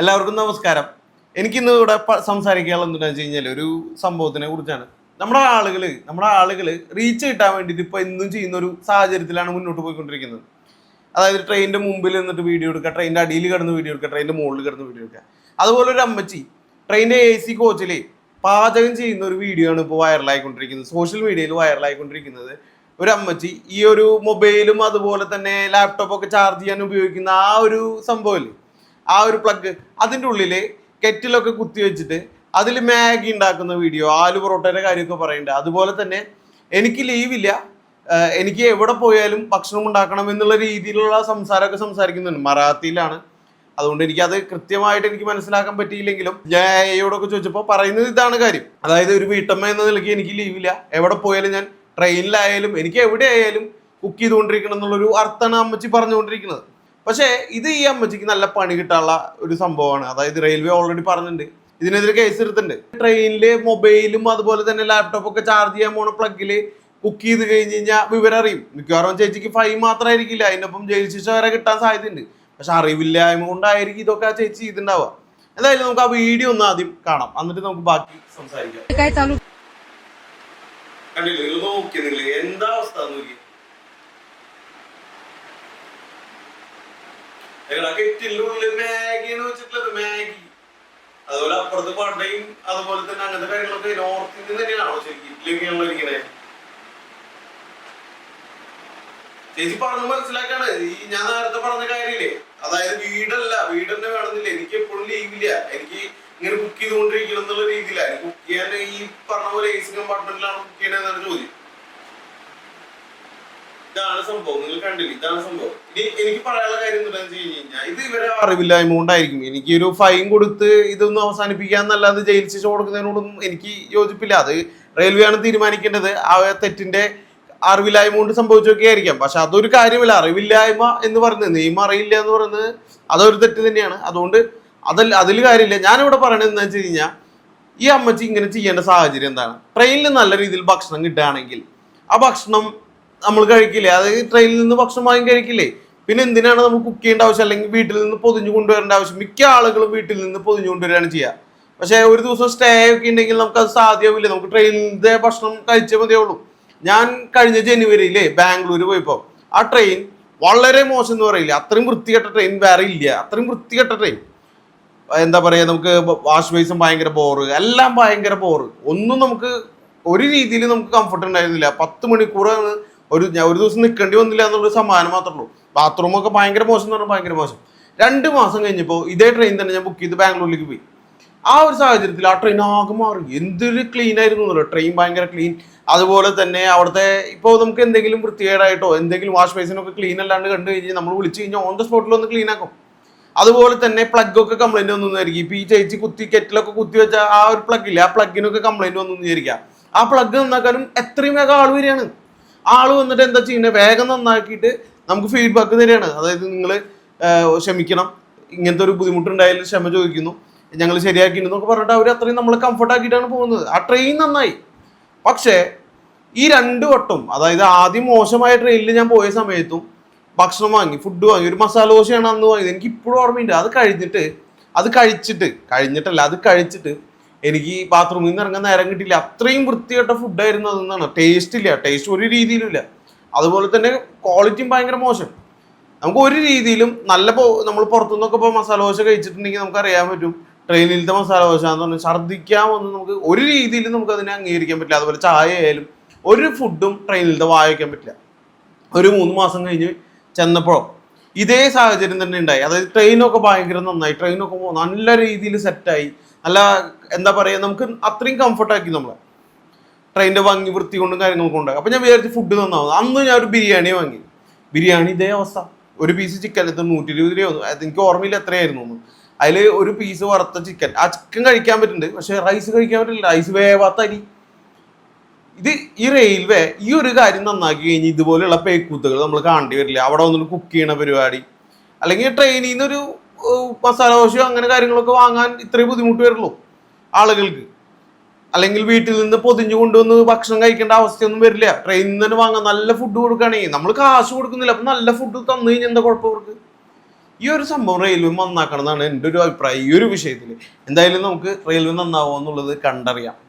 എല്ലാവർക്കും നമസ്കാരം. എനിക്കിന്ന് ഇവിടെ സംസാരിക്കാനുള്ള എന്താണെന്ന് വെച്ച് കഴിഞ്ഞാൽ ഒരു സംഭവത്തിനെ കുറിച്ചാണ്. നമ്മുടെ ആളുകൾ നമ്മുടെ ആളുകൾ റീച്ച് കിട്ടാൻ വേണ്ടിയിട്ട് ഇപ്പോൾ എന്നും ചെയ്യുന്ന ഒരു സാഹചര്യത്തിലാണ് മുന്നോട്ട് പോയിക്കൊണ്ടിരിക്കുന്നത്. അതായത് ട്രെയിനിന്റെ മുമ്പിൽ നിന്നിട്ട് വീഡിയോ എടുക്കുക ട്രെയിനിന്റെ അടിയിൽ കിടന്ന് വീഡിയോ എടുക്കുക ട്രെയിനിന്റെ മുകളിൽ കിടന്ന് വീഡിയോ എടുക്കുക. അതുപോലെ ഒരു അമ്മച്ചി ട്രെയിനിന്റെ എ സി കോച്ചിൽ പാചകം ചെയ്യുന്ന ഒരു വീഡിയോ ആണ് ഇപ്പോൾ വൈറലായിക്കൊണ്ടിരിക്കുന്നത് സോഷ്യൽ മീഡിയയിൽ വൈറലായിക്കൊണ്ടിരിക്കുന്നത് ഒരു അമ്മച്ചി ഈ ഒരു മൊബൈലും അതുപോലെ തന്നെ ലാപ്ടോപ്പൊക്കെ ചാർജ് ചെയ്യാൻ ഉപയോഗിക്കുന്ന ആ ഒരു സംഭവമില്ലേ ആ ഒരു പ്ലഗ് അതിന്റെ ഉള്ളിൽ കെറ്റിലൊക്കെ കുത്തി വെച്ചിട്ട് അതിൽ മാഗി ഉണ്ടാക്കുന്ന വീഡിയോ ആലു പൊറോട്ടയുടെ കാര്യമൊക്കെ പറയുന്നുണ്ട് അതുപോലെ തന്നെ എനിക്ക് ലീവില്ല എനിക്ക് എവിടെ പോയാലും ഭക്ഷണം ഉണ്ടാക്കണം എന്നുള്ള രീതിയിലുള്ള സംസാരമൊക്കെ സംസാരിക്കുന്നുണ്ട്. മറാത്തിയിലാണ്. അതുകൊണ്ട് എനിക്ക് അത് കൃത്യമായിട്ട് എനിക്ക് മനസ്സിലാക്കാൻ പറ്റിയില്ലെങ്കിലും ഞാൻ എയോടൊക്കെ ചോദിച്ചപ്പോൾ പറയുന്നത് ഇതാണ് കാര്യം. അതായത് ഒരു വീട്ടമ്മ എന്ന നിലയ്ക്ക് എനിക്ക് ലീവില്ല എവിടെ പോയാലും ഞാൻ ട്രെയിനിലായാലും എനിക്ക് എവിടെ ആയാലും കുക്ക് ചെയ്തുകൊണ്ടിരിക്കണം എന്നുള്ളൊരു അർത്ഥമാണ് അമ്മച്ചി പറഞ്ഞുകൊണ്ടിരിക്കുന്നത്. പക്ഷേ ഇത് ഈ അമ്മച്ചിക്ക് നല്ല പണി കിട്ടാനുള്ള ഒരു സംഭവമാണ്. അതായത് റെയിൽവേ ഓൾറെഡി പറഞ്ഞിട്ടുണ്ട്. ഇതിനെതിരെ കേസ് എടുത്തിട്ടുണ്ട്. ട്രെയിനിൽ മൊബൈലും അതുപോലെ തന്നെ ലാപ്ടോപ്പ് ഒക്കെ ചാർജ് ചെയ്യാൻ പോണ പ്ലഗിൽ കുക്ക് ചെയ്ത് കഴിഞ്ഞ് കഴിഞ്ഞാൽ വിവരം അറിയും. മിക്കവാറും ചേച്ചിക്ക് ഫൈൻ മാത്രമായിരിക്കില്ല അതിനൊപ്പം ജയിൽ ശിക്ഷ വരെ കിട്ടാൻ സാധ്യതയുണ്ട്. പക്ഷെ അറിവില്ലായ്മ കൊണ്ടായിരിക്കും ഇതൊക്കെ ആ ചേച്ചി ചെയ്തിണ്ടാവുക എന്തായാലും നമുക്ക് ആ വീഡിയോ ഒന്ന് ആദ്യം കാണാം. എന്നിട്ട് നമുക്ക് ബാക്കി സംസാരിക്കാം. കണ്ടില്ലേ? നിങ്ങൾ എന്താ അവസ്ഥ നോക്കി കെറ്റിനുള്ളിൽ എന്ന് വെച്ചിട്ടുള്ളത് മാഗി. അതുപോലെ അപ്പുറത്ത് പടയും അതുപോലെ തന്നെ അങ്ങനത്തെ കാര്യങ്ങളൊക്കെ നോർത്ത് ഇന്ത്യൻ തന്നെയാണോ ശരിക്കും ഇഡ്ഡലിയൊക്കെയാണല്ലോ ഇരിക്കണേ? ചേച്ചി പറഞ്ഞു മനസ്സിലാക്കാണ്. ഈ ഞാൻ നേരത്തെ പറഞ്ഞ കാര്യമില്ലേ? അതായത് വീടല്ല വീട് തന്നെ വേണമെന്നില്ല. എനിക്ക് എപ്പോഴും ലീവില്ല എനിക്ക് ഇങ്ങനെ കുക്ക് ചെയ്തുകൊണ്ടിരിക്കണം എന്നുള്ള രീതിയിലാണ് കുക്ക് ചെയ്യാൻ ഈ പറഞ്ഞ പോലെ എ സി കമ്പാർട്ട്മെന്റിലാണ് കുക്ക് ചെയ്യണമെന്നാണ് ചോദ്യം ഇതാണ് സംഭവം. നിങ്ങൾ കണ്ടില്ല? ഇതാണ് സംഭവം. ഇനി എനിക്ക് പറയാനുള്ള കാര്യം എന്താണെന്ന് വെച്ച് കഴിഞ്ഞ് കഴിഞ്ഞാൽ ഇത് ഇവരെ അറിവില്ലായ്മ കൊണ്ടായിരിക്കും. എനിക്ക് ഒരു ഫൈൻ കൊടുത്ത് ഇതൊന്നും അവസാനിപ്പിക്കാന്നല്ലാതെ ജയിൽ ശിക്ഷ കൊടുക്കുന്നതിനോടൊന്നും എനിക്ക് യോജിപ്പില്ല. അത് റെയിൽവേ ആണ് തീരുമാനിക്കേണ്ടത്. ആ തെറ്റിന്റെ അറിവില്ലായ്മ കൊണ്ട് സംഭവിച്ചൊക്കെ ആയിരിക്കാം. പക്ഷെ അതൊരു കാര്യമില്ല. അറിവില്ലായ്മ എന്ന് പറയുന്നത് നിയമം അറിയില്ല എന്ന് പറയുന്നത് അതൊരു തെറ്റ് തന്നെയാണ്. അതുകൊണ്ട് അതല്ല അതിൽ കാര്യമില്ല. ഞാനിവിടെ പറയണത് എന്താ വെച്ച് കഴിഞ്ഞാൽ ഈ അമ്മച്ചി ഇങ്ങനെ ചെയ്യേണ്ട സാഹചര്യം എന്താണ്? ട്രെയിനിൽ നല്ല രീതിയിൽ ഭക്ഷണം കിട്ടുകയാണെങ്കിൽ ആ ഭക്ഷണം നമ്മൾ കഴിക്കില്ലേ? അതായത് ട്രെയിനിൽ നിന്ന് ഭക്ഷണം വാങ്ങി കഴിക്കില്ലേ? പിന്നെ എന്തിനാണ് നമുക്ക് കുക്ക് ചെയ്യേണ്ട ആവശ്യം? അല്ലെങ്കിൽ വീട്ടിൽ നിന്ന് പൊതിഞ്ഞു കൊണ്ടുവരേണ്ട ആവശ്യം? മിക്ക ആളുകളും വീട്ടിൽ നിന്ന് പൊതിഞ്ഞു കൊണ്ടുവരികയാണ് ചെയ്യുക. പക്ഷേ ഒരു ദിവസം സ്റ്റേ ഒക്കെ ഉണ്ടെങ്കിൽ നമുക്ക് അത് സാധ്യമാവില്ല. നമുക്ക് ട്രെയിനിന്റെ ഭക്ഷണം കഴിച്ചേ മതിയുള്ളൂ ഞാൻ കഴിഞ്ഞ ജനുവരിയിലെ ബാംഗ്ലൂർ പോയപ്പോൾ ആ ട്രെയിൻ വളരെ മോശം എന്ന് പറയില്ല. അത്രയും വൃത്തികെട്ട ട്രെയിൻ വേറെ ഇല്ല. അത്രയും വൃത്തികെട്ട ട്രെയിൻ എന്താ പറയുക നമുക്ക് വാഷ് ബേസും ഭയങ്കര ബോറ് എല്ലാം ഭയങ്കര ബോറ് ഒന്നും നമുക്ക് ഒരു രീതിയിൽ നമുക്ക് കംഫർട്ട് ഉണ്ടായിരുന്നില്ല. പത്ത് മണിക്കൂറാണ് ഒരു ഞാൻ ഒരു ദിവസം നിൽക്കേണ്ടി വന്നില്ല എന്നുള്ള സമ്മാനം മാത്രമേ ഉള്ളൂ. ബാത്റൂമൊക്കെ ഭയങ്കര മോശം എന്ന് പറഞ്ഞാൽ ഭയങ്കര മോശം. രണ്ട് മാസം കഴിഞ്ഞപ്പോൾ ഇതേ ട്രെയിൻ തന്നെ ഞാൻ ബുക്ക് ചെയ്ത് ബാംഗ്ലൂരിലേക്ക് പോയി. ആ ഒരു സാഹചര്യത്തിൽ ആ ട്രെയിൻ ആകെ മാറി. എന്തൊരു ക്ലീൻ ആയിരുന്നു ട്രെയിൻ ഭയങ്കര ക്ലീൻ അതുപോലെ തന്നെ അവിടുത്തെ ഇപ്പോൾ നമുക്ക് എന്തെങ്കിലും വൃത്തികേടായിട്ടോ എന്തെങ്കിലും വാഷ് ബേസിനൊക്കെ ക്ലീൻ അല്ലാണ്ട് കണ്ടു കഴിഞ്ഞാൽ നമ്മൾ വിളിച്ചു കഴിഞ്ഞാൽ ഓൺ ദ സ്പോട്ടിൽ ഒന്ന് ക്ലീൻ ആക്കും. അതുപോലെ തന്നെ പ്ലഗ് കംപ്ലൈന്റ് വന്നു വിചാരിക്കും ഇപ്പോൾ ഈ ചേച്ചി കുത്തി കെറ്റിലൊക്കെ കുത്തി വെച്ച ആ ഒരു പ്ലഗ് ഇല്ല? ആ പ്ലഗിനൊക്കെ കംപ്ലൈന്റ് വന്നു വിചാരിക്കുക ആ പ്ലഗ് നന്നാക്കാനും എത്രയും വേഗം ആൾ വരികയാണ്. ആൾ വന്നിട്ട് എന്താ ചെയ്യുന്നത് വേഗം നന്നാക്കിയിട്ട് നമുക്ക് ഫീഡ്ബാക്ക് തരികയാണ്. അതായത് നിങ്ങൾ ക്ഷമിക്കണം. ഇങ്ങനത്തെ ഒരു ബുദ്ധിമുട്ടുണ്ടായാലും ക്ഷമ ചോദിക്കുന്നു. ഞങ്ങൾ ശരിയാക്കിയിട്ടുണ്ടെന്നൊക്കെ പറഞ്ഞിട്ട് അവർ അത്രയും നമ്മളെ കംഫർട്ട് ആക്കിയിട്ടാണ് പോകുന്നത്. ആ ട്രെയിൻ നന്നായി. പക്ഷേ ഈ രണ്ട് വട്ടം അതായത് ആദ്യം മോശമായ ട്രെയിനിൽ ഞാൻ പോയ സമയത്തും ഭക്ഷണം വാങ്ങി ഫുഡ് വാങ്ങി ഒരു മസാല ദോശയാണ് അന്ന് വാങ്ങിയത്. എനിക്ക് ഇപ്പോഴും ഓർമ്മയുണ്ട് അത് കഴിഞ്ഞിട്ട് അത് കഴിച്ചിട്ട് കഴിഞ്ഞിട്ടല്ല അത് കഴിച്ചിട്ട് എനിക്ക് ഈ ബാത്റൂമിൽ നിന്ന് ഇറങ്ങാൻ നേരം കിട്ടില്ല അത്രയും വൃത്തികെട്ട ഫുഡായിരുന്നു അതെന്നാണ്. ടേസ്റ്റ് ഇല്ല. ടേസ്റ്റ് ഒരു രീതിയിലും ഇല്ല. അതുപോലെ തന്നെ ക്വാളിറ്റിയും ഭയങ്കര മോശം. നമുക്ക് ഒരു രീതിയിലും നല്ല നമ്മൾ പുറത്തുനിന്നൊക്കെ ഇപ്പോൾ മസാല ദോശ കഴിച്ചിട്ടുണ്ടെങ്കിൽ നമുക്ക് അറിയാൻ പറ്റും. ട്രെയിനിലത്തെ മസാല ദോശ എന്ന് പറഞ്ഞാൽ ഛർദ്ദിക്കാമെന്ന് നമുക്ക് ഒരു രീതിയിലും നമുക്ക് അതിനെ അംഗീകരിക്കാൻ പറ്റില്ല. അതുപോലെ ചായ ആയാലും ഒരു ഫുഡും ട്രെയിനിലത്തെ വായിക്കാൻ പറ്റില്ല. ഒരു മൂന്ന് മാസം കഴിഞ്ഞ് ചെന്നപ്പോഴോ ഇതേ സാഹചര്യം തന്നെ ഉണ്ടായി. അതായത് ട്രെയിനൊക്കെ ഭയങ്കര നന്നായി. ട്രെയിനൊക്കെ നല്ല രീതിയിൽ സെറ്റായി നല്ല എന്താ പറയുക നമുക്ക് അത്രയും കംഫർട്ടാക്കി നമ്മൾ ട്രെയിനിന്റെ ഭംഗി വൃത്തി കൊണ്ടും കാര്യങ്ങളൊക്കെ ഉണ്ടാകും അപ്പൊ ഞാൻ വിചാരിച്ച് ഫുഡ് തന്നാവും അന്ന് ഞാൻ ഒരു ബിരിയാണി വാങ്ങി. ബിരിയാണി ഇതേ അവസ്ഥ. ഒരു പീസ് ചിക്കൻ എത്ര നൂറ്റി ഇരുപത് രൂപ എനിക്ക് ഓർമ്മയില്ല എത്രയായിരുന്നു അതിൽ ഒരു പീസ് വറുത്ത ചിക്കൻ ആ ചിക്കൻ കഴിക്കാൻ പറ്റുന്നുണ്ട്. പക്ഷെ റൈസ് കഴിക്കാൻ പറ്റില്ല. റൈസ് വേവാത്ത അരി. ഇത് ഈ റെയിൽവേ ഈ ഒരു കാര്യം നന്നാക്കി കഴിഞ്ഞ് ഇതുപോലെയുള്ള പേക്കൂത്തുകൾ നമ്മൾ കാണേണ്ടി വരില്ല. അവിടെ വന്നിട്ട് കുക്ക് ചെയ്യണ പരിപാടി. അല്ലെങ്കിൽ ട്രെയിനിൽ നിന്നൊരു മസാല ദോശയോ അങ്ങനെ കാര്യങ്ങളൊക്കെ വാങ്ങാൻ ഇത്രയും ബുദ്ധിമുട്ട് വരുള്ളൂ ആളുകൾക്ക്. അല്ലെങ്കിൽ വീട്ടിൽ നിന്ന് പൊതിഞ്ഞു കൊണ്ടുവന്ന് ഭക്ഷണം കഴിക്കേണ്ട അവസ്ഥയൊന്നും വരില്ല. ട്രെയിനിൽ നിന്ന് തന്നെ വാങ്ങാൻ നല്ല ഫുഡ് കൊടുക്കുകയാണെങ്കിൽ നമ്മൾ കാശ് കൊടുക്കുന്നില്ല. അപ്പം നല്ല ഫുഡ് തന്നു കഴിഞ്ഞാൽ എന്താ കുഴപ്പം അവർക്ക്? ഈ ഒരു സംഭവം റെയിൽവേ നന്നാക്കണം എന്നാണ് എന്റെ ഒരു അഭിപ്രായം. ഈ ഒരു വിഷയത്തിൽ എന്തായാലും നമുക്ക് റെയിൽവേ നന്നാവുക എന്നുള്ളത് കണ്ടറിയാം.